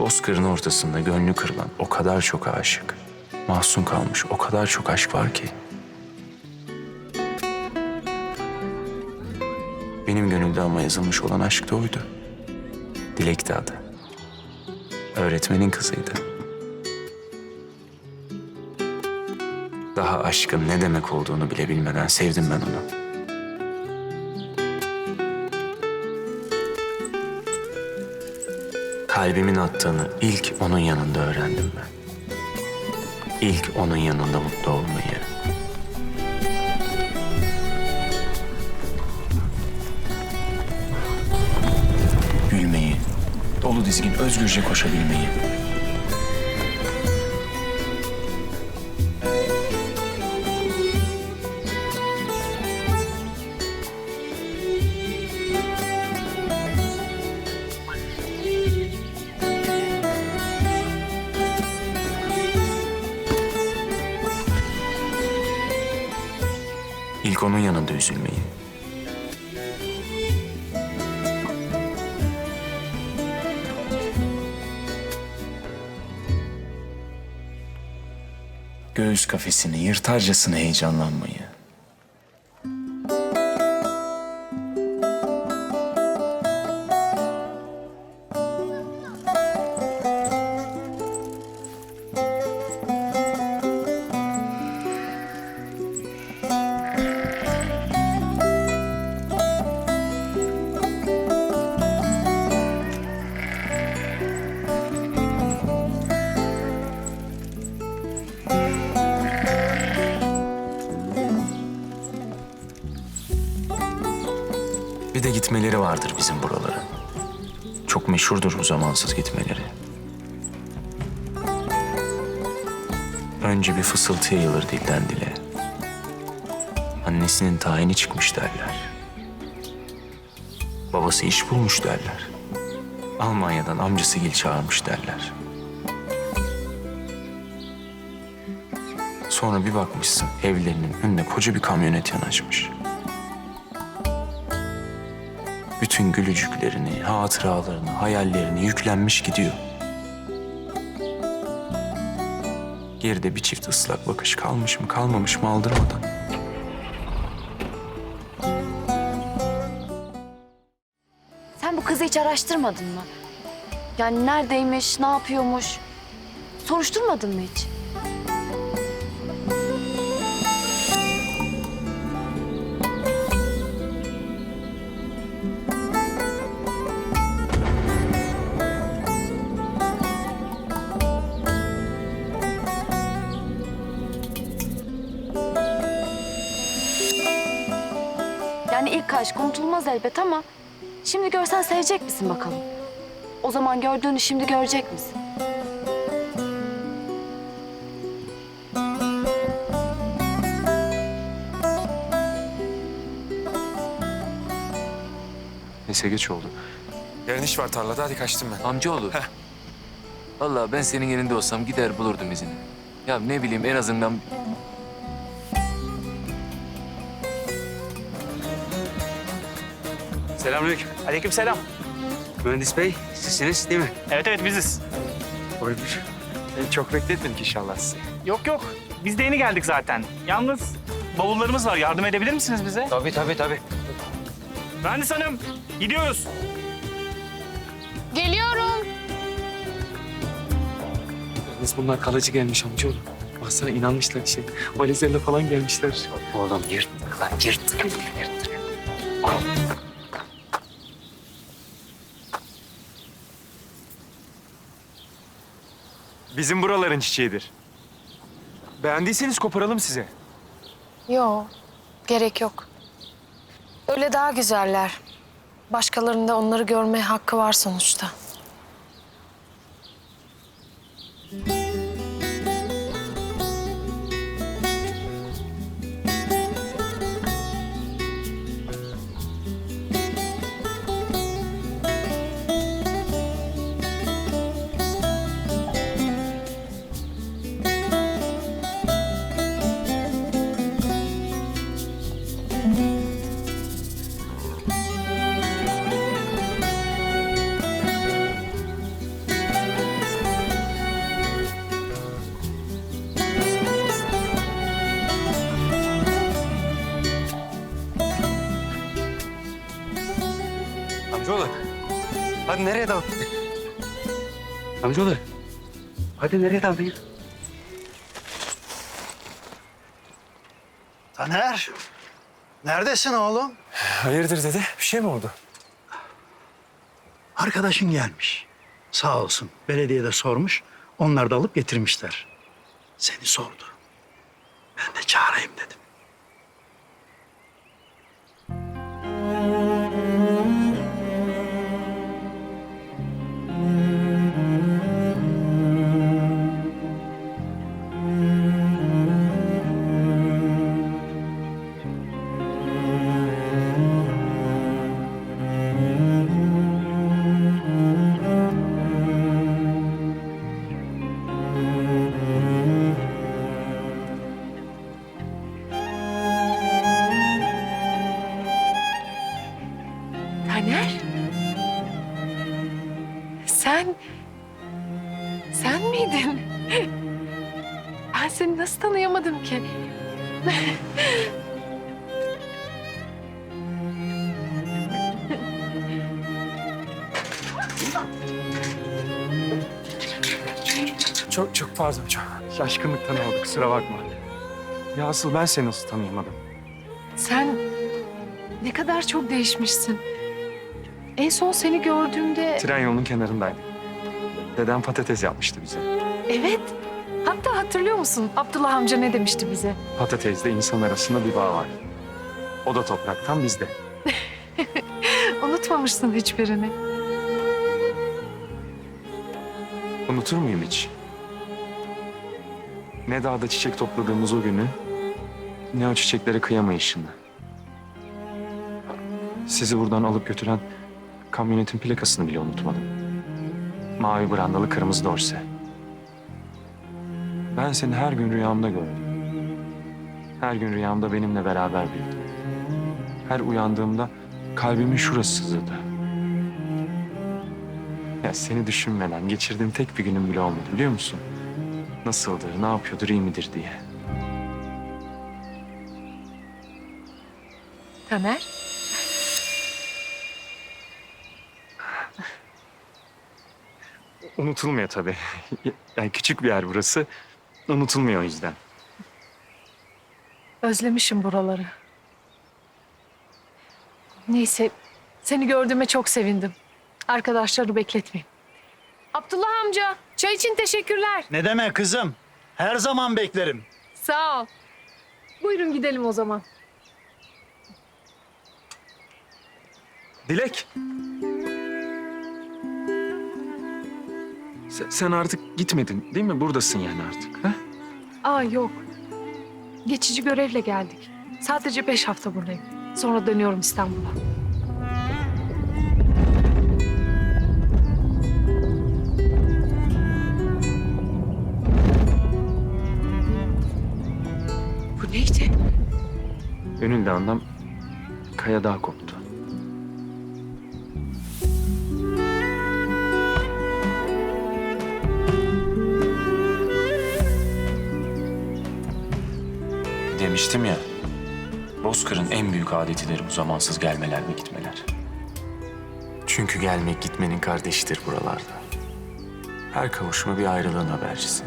Bozkır'ın ortasında gönlü kırılan o kadar çok aşık. Mahzun kalmış o kadar çok aşk var ki. Benim gönülde ama yazılmış olan aşk da oydu. Dilek'ti adı. Öğretmenin kızıydı. Daha aşkın ne demek olduğunu bile bilmeden sevdim ben onu. Kalbimin attığını ilk onun yanında öğrendim ben. İlk onun yanında mutlu olmayı. Gülmeyi, dolu dizgin özgürce koşabilmeyi. İlk onun yanında üzülmeyi. Göğüs kafesini yırtarcasına heyecanlanmayı. Çok meşhurdur bu zamansız gitmeleri. Önce bir fısıltı yayılır dilden dile. Annesinin tayini çıkmış derler. Babası iş bulmuş derler. Almanya'dan amcası Gil çağırmış derler. Sonra bir bakmışsın evlerinin önüne koca bir kamyonet yanaşmış. Bütün gülücüklerini, hatıralarını, hayallerini yüklenmiş gidiyor. Geride bir çift ıslak bakış kalmış mı kalmamış mı aldırmadan. Sen bu kızı hiç araştırmadın mı? Yani neredeymiş, ne yapıyormuş? Soruşturmadın mı hiç? Yani ilk aşk unutulmaz elbet ama şimdi görsen sevecek misin bakalım? O zaman gördüğünü şimdi görecek misin? Neyse geç oldu. Yarın iş var tarlada hadi kaçtım ben. Amcaoğlu. Vallahi ben senin yerinde olsam gider bulurdum izini. Ya ne bileyim en azından Selamünaleyküm. Aleykümselam. Mühendis bey, sizsiniz değil mi? Evet evet biziz. Buyurmuş. Beni çok bekletmedik inşallah sizi. Yok yok. Biz de yeni geldik zaten. Yalnız bavullarımız var. Yardım edebilir misiniz bize? Tabii tabii tabii. Mühendis hanım gidiyoruz. Geliyorum. Yalnız bunlar kalıcı gelmiş amcaoğlu. Baksana inanmışlar şey. Valizlerle falan gelmişler. Oğlum yırttık lan yırttık. yırttık. Bizim buraların çiçeğidir. Beğendiyseniz koparalım size. Yok, gerek yok. Öyle daha güzeller. Başkalarının da onları görmeye hakkı var sonuçta. Amcaoğlu. Hadi nereye daldın? Amcaoğlu. Hadi nereye daldın? Taner, neredesin oğlum? Hayırdır dede? Bir şey mi oldu? Arkadaşın gelmiş. Sağ olsun. Belediyede sormuş. Onlar da alıp getirmişler. Seni sordu. Ben de çağırayım dedim. Seni nasıl tanıyamadım ki? Çok çok pardon çok. Şaşkınlıktan oldu kusura bakma. Ya asıl ben seni nasıl tanıyamadım? Sen ne kadar çok değişmişsin. En son seni gördüğümde... Tren yolunun kenarındaydık. Dedem patates yapmıştı bize. Evet. Hatta hatırlıyor musun? Abdullah amca ne demişti bize? Patatesle insan arasında bir bağ var. O da topraktan bizde. Unutmamışsın hiçbirini. Unutur muyum hiç? Ne dağda çiçek topladığımız o günü, ne o çiçeklere kıyamayışını. Sizi buradan alıp götüren kamyonetin plakasını bile unutmadım. Mavi brandalı kırmızı dorse. Ben seni her gün rüyamda gördüm. Her gün rüyamda benimle beraber büyüdün. Her uyandığımda kalbimin şurası sızladı. Ya seni düşünmeden geçirdiğim tek bir günüm bile olmadı biliyor musun? Nasıldır, ne yapıyordur, iyi midir diye. Taner? Unutulmuyor tabii. Yani küçük bir yer burası. Unutulmuyor o yüzden. Özlemişim buraları. Neyse, seni gördüğüme çok sevindim. Arkadaşları bekletmeyeyim. Abdullah amca, çay için teşekkürler. Ne demek kızım? Her zaman beklerim. Sağ ol. Buyurun gidelim o zaman. Dilek. Sen, sen artık gitmedin değil mi? Buradasın yani artık. Ha? Aa yok. Geçici görevle geldik. Sadece beş hafta buradayım. Sonra dönüyorum İstanbul'a. Bu neydi? Gönül Dağı'ndan kaya dağ koptu. Demiştim ya, Bozkır'ın en büyük adetidir bu zamansız gelmeler ve gitmeler. Çünkü gelmek gitmenin kardeşidir buralarda. Her kavuşma bir ayrılığın habercisi.